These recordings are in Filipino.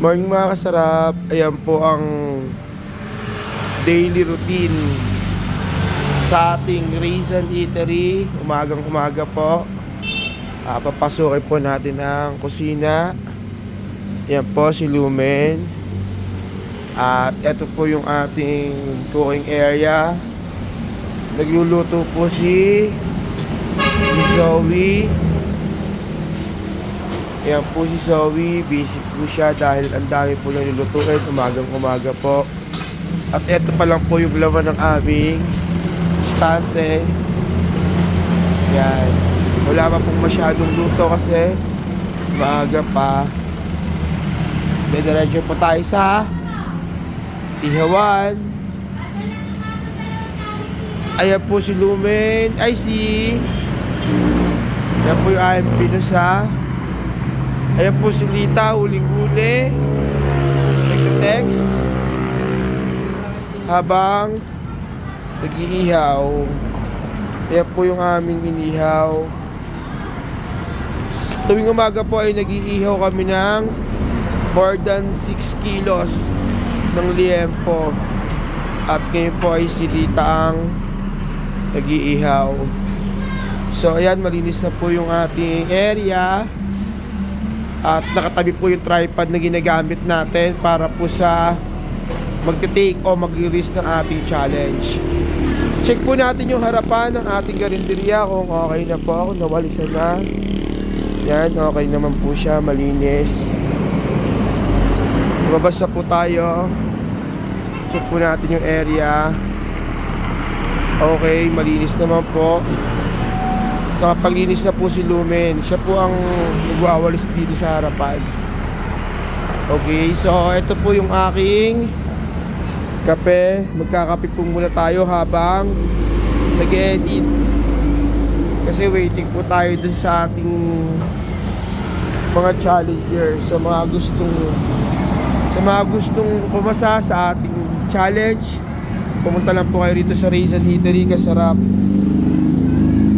Morning mga kasarap, ayan po ang daily routine sa ating Raisin Eatery. Umagang umaga po. Ah, papasukin po natin ang kusina. Ayan po si Lumen. At ito po yung ating cooking area. Nagluluto po si, si Zoe. Ayan po si Zoe, busy po siya dahil ang dami po na nilulutuin, umagang umaga po. At ito pa lang po yung laman ng aming stante. Yan. Wala pa pong masyadong luto kasi maaga pa. Didiretso po tayo sa Ihawan. Ayan po si Lumen. Ay si... Ayan po yung aming pinusa. Ayan po si Lita, huling-huli. Nagka-text. Habang nag-iihaw. Ayan po yung aming inihaw. Tuwing umaga po ay nag-iihaw kami ng more than 6 kilos ng liempo. At ngayon po ay si Lita ang nag-iihaw. So ayan, malinis na po yung ating area. At nakatabi po yung tripod na ginagamit natin para po sa magte-take o mag-release ng ating challenge. Check po natin yung harapan ng ating garinderya kung okay na po, kung nawalisan na. Yan, okay naman po siya, malinis. Lumabas na po tayo. Check po natin yung area. Okay, malinis naman po. Nakapaglinis na po si Lumen. Siya po ang nagwawalis dito sa harapan. Okay, so ito po yung aking kape. Magkakape po muna tayo habang nag-edit. Kasi waiting po tayo dun sa ating mga challenger sa mga gustong sa mga gustong kumasa sa ating challenge pumunta lang po kayo rito sa Raisin Eatery kasarap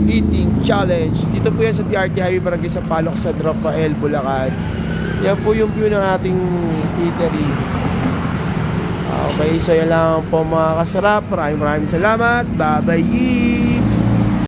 eating challenge. Dito po yan sa DRT Highway Barangay sa Palok San Rafael, Bulacan. Yan po yung view ng ating eatery. Okay so yan lang po mga kasarap. Maraming maraming salamat. Bye bye